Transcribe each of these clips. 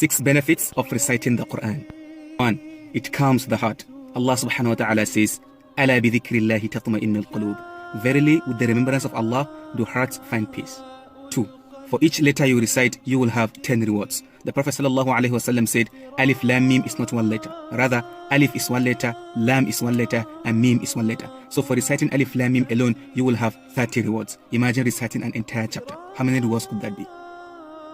six benefits of reciting the Quran. 1. It calms the heart. Allah subhanahu wa ta'ala says, Ala bi dhikrillahi tatma'innul qulub. Verily, with the remembrance of Allah, do hearts find peace. 2. For each letter you recite, you will have 10 rewards. The Prophet sallallahu alaihi wasallam said, Alif Lam Mim is not one letter. Rather, Alif is one letter, Lam is one letter, and Mim is one letter. So for reciting Alif Lam Mim alone, you will have 30 rewards. Imagine reciting an entire chapter. How many rewards could that be?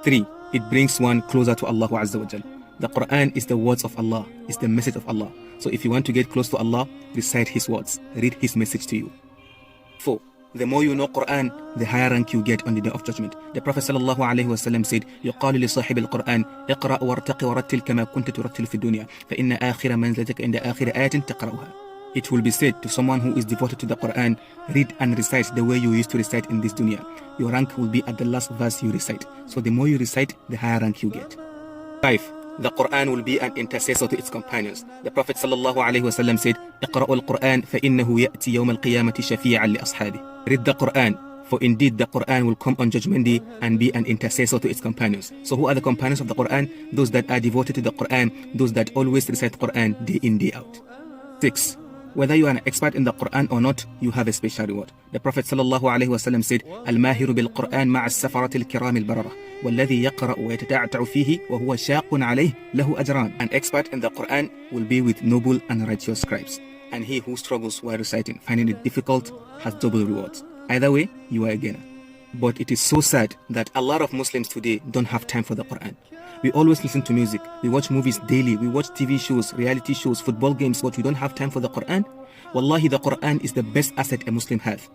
3. It brings one closer to Allah Azza wa Jal. The Quran is the words of Allah, is the message of Allah. So if you want to get close to Allah, recite His words, read His message to you. 4. The more you know Quran, the higher rank you get on the day of judgment. The Prophet sallallahu alaihi wasallam said, يقال لصاحب القرآن اقرأ وارتق ورتل كما كنت ترتل في الدنيا فإن آخر منزلتك عند آخر آية تقرأها. It will be said to someone who is devoted to the Quran, read and recite the way you used to recite in this dunya. Your rank will be at the last verse you recite. So the more you recite, the higher rank you get. 5. The Quran will be an intercessor to its companions. The Prophet sallallahu alaihi wasallam said, اقرأوا القرآن فإنه يأتي يوم القيامة شفيعا لأصحابه. Read the Quran, for indeed the Quran will come on Judgment Day and be an intercessor to its companions. So who are the companions of the Quran? Those that are devoted to the Quran, those that always recite Quran day in, day out. 6. Whether you are an expert in the Quran or not, you have a special reward. The Prophet sallallahu alaihi wasallam said, "Al-mahiru bil Quran ma'a as-safarat al-kiram al-barara, والذي يقرأ ويتتعتع فيه وهو شاق عليه له أجران." An expert in the Quran will be with noble and righteous scribes, and he who struggles while reciting, finding it difficult, has double rewards. Either way, you are a gainer. But it is so sad that a lot of Muslims today don't have time for the Quran. We always listen to music, we watch movies daily, we watch TV shows, reality shows, football games, but we don't have time for the Quran. Wallahi, the Quran is the best asset a Muslim has.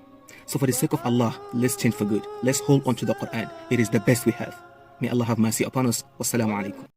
So, for the sake of Allah, let's change for good. Let's hold on to the Quran. It is the best we have. May Allah have mercy upon us. Wassalamu alaikum.